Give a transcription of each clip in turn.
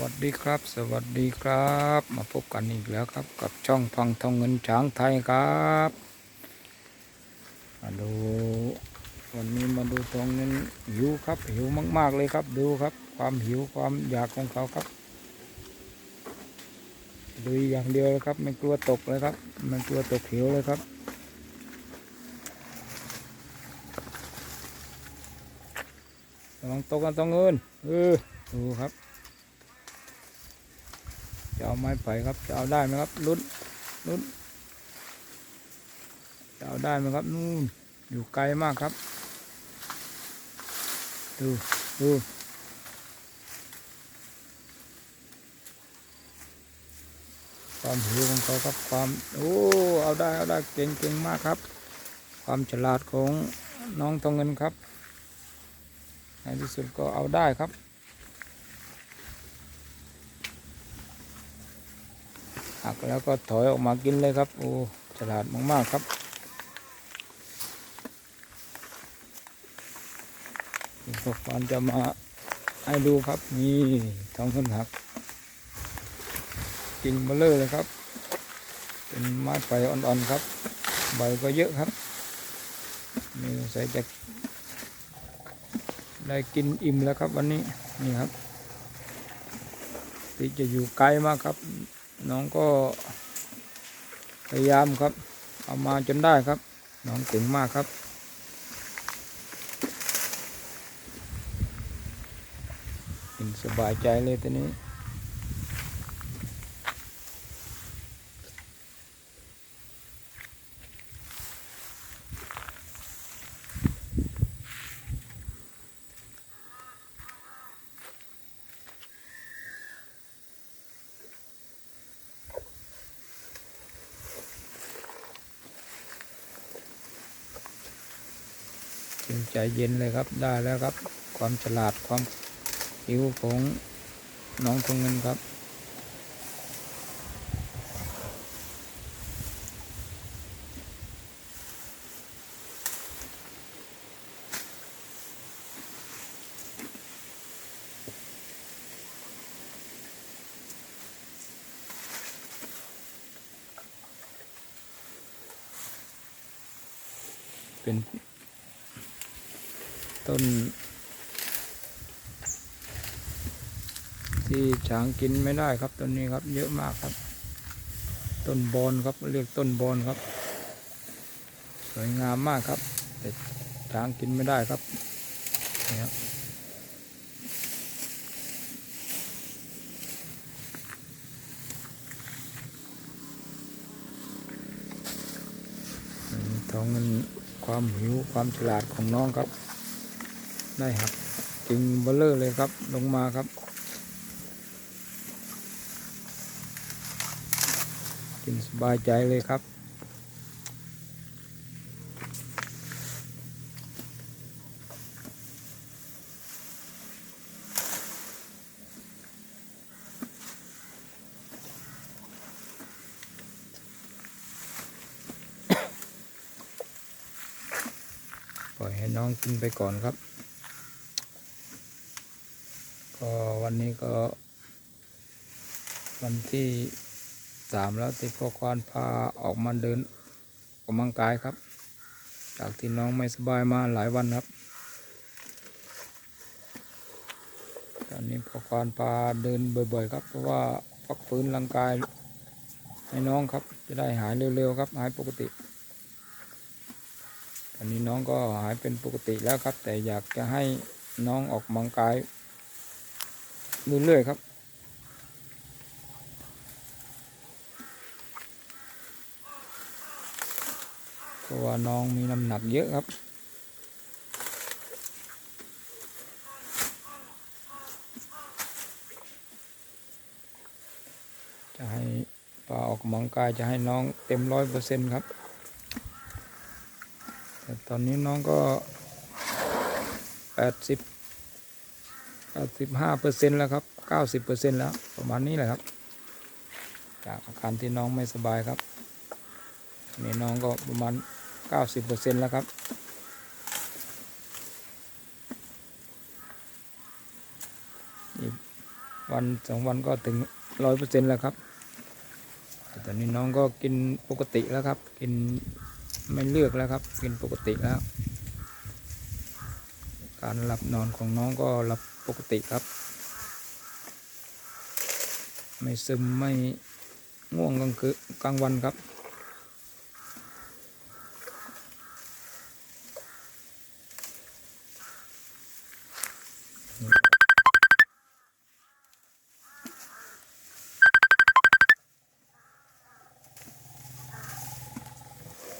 วัสดีครับ สวัสดีครับ มาพบกันอีกแล้วครับ กับช่องฟังทองเงินช้างไทยครับมาดูวันนี้มาดูทองเงินหิวครับ หิวมาก ๆเลยครับ ดูครับ ความหิวความอยากของเขาครับดูอย่างเดียวเลยครับไม่กลัวตกเลยครับไม่กลัวตกหิวเลยครับระวังตกกันต้องเงินเออดูครับ เอาไม้ไผ่ครับ จะเอาได้ไหมครับลุ้นลุ้นจะเอาได้ไหมครับนู่นอยู่ไกลมากครับ ดูดูความหิวของเขาครับความโอ้เอาได้เอาได้เก่งเก่งมากครับ ความฉลาดของน้องทองเงินครับในที่สุดก็เอาได้ครับ หัก แล้วก็ถอยออกมากินเลยครับโอ้ฉลาดมากๆครับอีกพวกฟานจะมาให้ดูครับนี่ท้องขึ้นหักกิ่งเบลเลอร์เลยครับ เป็นไม้ไผ่อ่อนๆครับ ใบก็เยอะครับนี่ใส่จะได้กินอิ่มแล้วครับวันนี้นี่ครับที่จะอยู่ไกลมากครับ น้องก็พยายามครับ เอามาจนได้ครับ น้องเก่งมากครับ เป็นสบายใจเลยตอนนี้ ใจเย็นเลยครับได้แล้วครับ ความฉลาดความหิวของน้องทงเงินครับ เป็น ต้น ที่ช้างกินไม่ได้ครับต้นนี้ครับ เยอะมากครับ ต้นบอนครับเรียกต้นบอนครับ สวยงามมากครับแต่ช้างกินไม่ได้ครับนี่ครับท้องเงินความหิวความฉลาดของน้องครับ ได้หักกิ่งเบลเลอร์เลยครับลงมาครับ กินสบายใจเลยครับปล่อยให้น้องกินไปก่อนครับ ก็ วันนี้ก็ วันที่สามแล้วที่พ่อควานพาออกมาเดินออกกำลังกายครับ จากที่น้องไม่สบายมาหลายวันครับ ตอนนี้พ่อควานพาเดินบ่อย ๆ ครับ เพราะว่าพักฟื้นร่างกายให้น้องครับ จะได้หายเร็วๆครับหายปกติตอนนี้น้องก็หายเป็นปกติแล้วครับ แต่อยากจะให้น้องออกกำลังกาย เรื่อยๆครับเพราะว่าน้องมีน้ำหนักเยอะครับจะให้ปลาออกกำลังกายจะให้น้องเต็มร้อยเปอร์เซ็นต์ครับ แต่ตอนนี้น้องก็แปดสิบ สิบห้าเปอร์เซ็นต์แล้วครับเก้าสิบเปอร์เซ็นต์แล้วประมาณนี้แหละครับ จากอาการที่น้องไม่สบายครับนี่น้องก็ประมาณเก้าสิบเปอร์เซ็นต์แล้วครับอีกวันสองวันก็ถึงร้อยเปอร์เซ็นต์แล้วครับแต่ตอนนี้น้องก็กินปกติแล้วครับ กินไม่เลือกแล้วครับ กินปกติแล้ว การหลับนอนของน้องก็หลับ ปกติครับ ไม่ซึมไม่ง่วงกลางคืนกลางวันครับ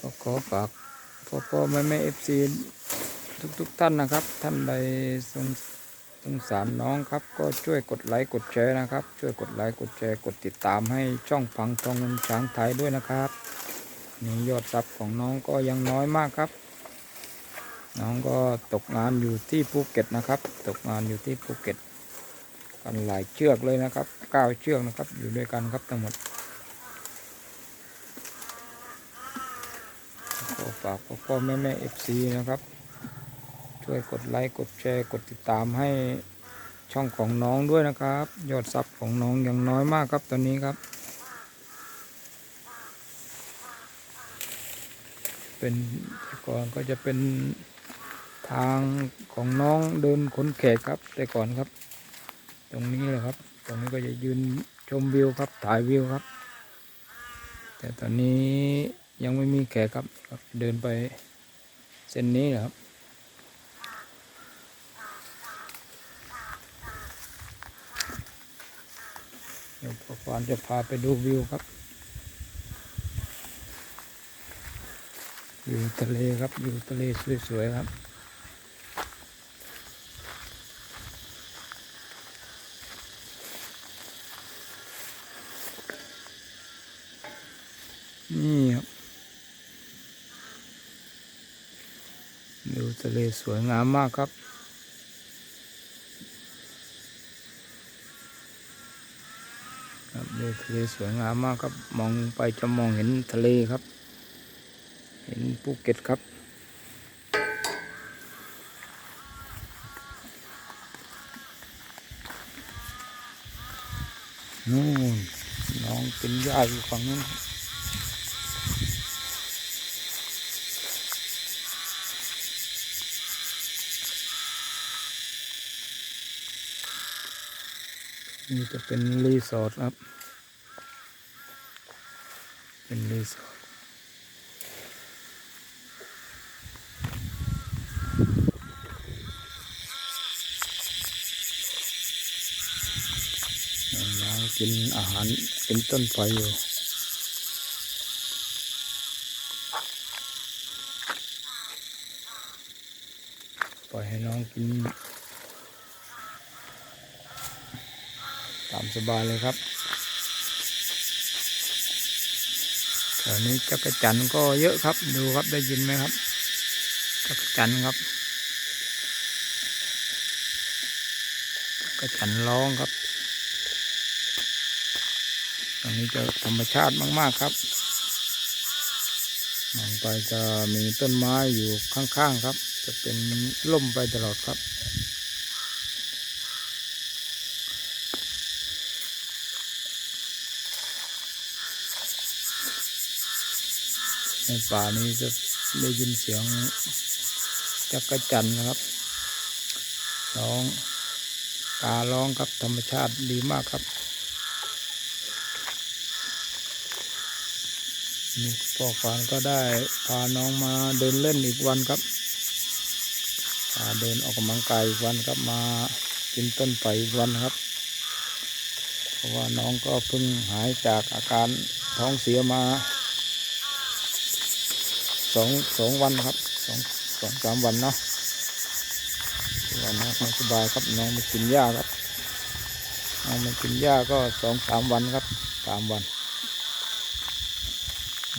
ก็ขอฝากพ่อพ่อแม่แม่เอฟซีทุกๆท่านนะครับ ท่านใดสง สงสารน้องครับก็ช่วยกดไลค์กดแชร์นะครับ ช่วยกดไลค์กดแชร์กดติดตามให้ช่องพังทองเงินช้างไทยด้วยนะครับนี่ยอดซับของน้องก็ยังน้อยมากครับ น้องก็ตกงานอยู่ที่ภูเก็ตนะครับ ตกงานอยู่ที่ภูเก็ต กันหลายเชือกเลยนะครับเก้าเชือกนะครับอยู่ด้วยกันครับทั้งหมดก็ฝากพ่อพ่อแม่แม่เอฟซีนะครับ ช่วยกดไลค์กดแชร์กดติดตามให้ช่องของน้องด้วยนะครับ ยอดซับของน้องยังน้อยมากครับตอนนี้ครับ เป็นก่อนก็จะเป็นทางของน้องเดินขนแขกครับ แต่ก่อนครับ ตรงนี้เลยครับ ตรงนี้ก็จะยืนชมวิวครับถ่ายวิวครับ แต่ตอนนี้ยังไม่มีแขกครับครับเดินไปเส้นนี้นะครับ เดี๋ยวพ่อนจะพาไปดูวิวครับวิวทะเลครับวิวทะเลสวยๆครับนี่ครับวิวทะเลสวยงามมากครับ ครับวิวทะเลสวยงามมากครับมองไปจะมองเห็นทะเลครับ เห็นภูเก็ตครับนู่นน้องกินหญ้าอยู่ฝั่งนู้นนี่จะเป็นรีสอร์ทครับ เป็นรีสอร์ทนองกินอาหารกินต้นไฟอยู่ปล่อยให้น้องกิน ตามสบายเลยครับแถ วนี้จักรจันก็เยอะครับ ดูครับได้ยินไหมครับจักรจันครับจักรจันร้องครับตรงนี้จะธรรมชาติมาก ๆ ครับมองไปจะมีต้นไม้อยู่ข้าง ๆ ครับ จะเป็นร่มไปตลอดครับ ป่านี้จะได้ยินเสียงจักรจันนะครับร้องการ้องครับธรรมชาติดีมากครับนี่พ่อควานก็ได้พาน้องมาเดินเล่นอีกวันครับพาเดินออกกำลังกายอีกวันครับมากินต้นไผ่อีกวันครับ เพราะว่าน้องก็เพิ่งหายจากอาการท้องเสียมา สองสองวันครับสองสองสามวันเนาะวันน้องไม่สบายครับน้องมากินหญ้าครับน้องมากินหญ้าก็สองสามวันครับสามวัน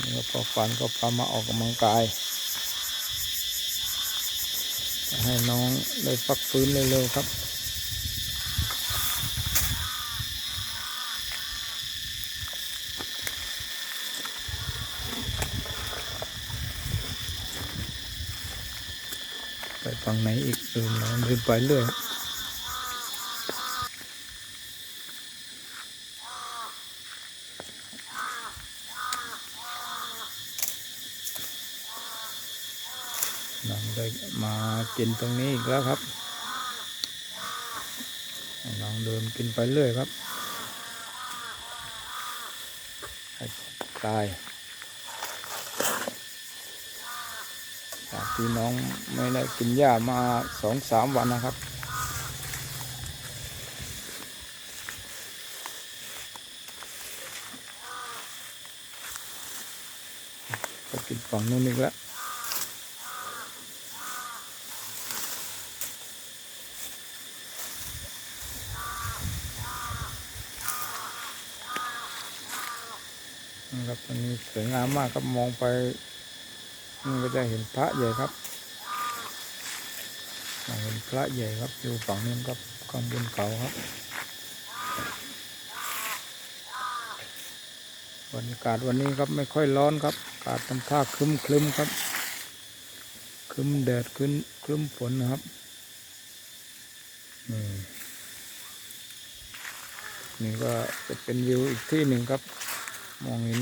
นี่ก็พอฟันก็พามาออกกำลังกายจะให้น้องได้พักฟื้นเร็วๆครับ ฝั่งไหนอีกเออน้ำเดินไปเรื่อยน้องได้มากินตรงนี้อีกแล้วครับน้องเดินกินไปเรื่อยครับตาย จากที่น้องไม่ได้กินหญ้ามาสองสามวันนะครับ ก็กินฝั่งนู้นอีกแล้วนะครับตรงนี้สวยงามมากครับมองไป นก็จะเห็นพระใหญ่ครับมองเห็นพระใหญ่ครับอยู่ฝั่งนู้นครับข้างบนเขาครับบรรยากาศวันนี้ครับไม่ค่อยร้อนครับอากาศทำท่าครึ้มครึมครับครึ้มแดดครึ้มครึ้มฝนนะครับนี่ก็จะเป็นวิวอีกที่หนึ่งครับ มองเห็น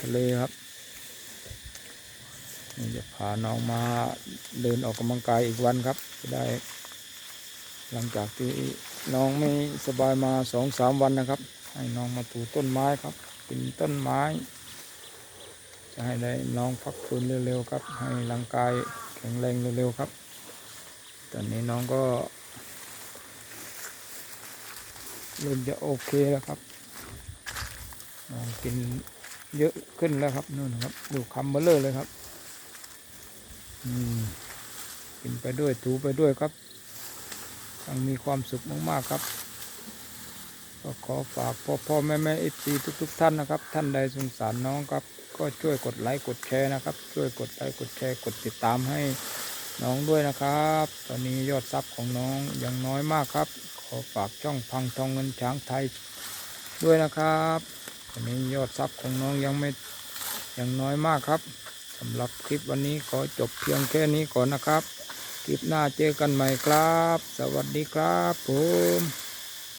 ทะเลครับ จะพาน้องมาเดินออกกำลังกายอีกวันครับจะได้ หลังจากที่น้องไม่สบายมาสองสามวันนะครับ ให้น้องมาถูต้นไม้ครับปีนต้นไม้ จะให้ได้น้องพักฟื้นเร็วๆครับ ให้ร่างกายแข็งแรงเร็วๆครับ ตอนนี้น้องก็เริ่มจะโอเคแล้วครับน้องกินเยอะขึ้นแล้วครับนู่นครับดูคำเบลเลอร์เลยครับ กินไปด้วยถูไปด้วยครับยังมีความสุขมากๆครับ ก็ขอฝากพ่อพ่อแม่แม่เอฟซีทุก ๆ ท่านนะครับ ท่านใดสงสารน้องครับ ก็ช่วยกดไลค์กดแชร์นะครับ ช่วยกดไลค์กดแชร์กดติดตามให้น้องด้วยนะครับ ตอนนี้ยอดซับของน้องยังน้อยมากครับ ขอฝากช่องพังทองเงินช้างไทยด้วยนะครับวันนี้ยอดซับของน้องยังไม่ยังน้อยมากครับ สำหรับคลิปวันนี้ขอจบเพียงแค่นี้ก่อนนะครับ คลิปหน้าเจอกันใหม่ครับ สวัสดีครับผม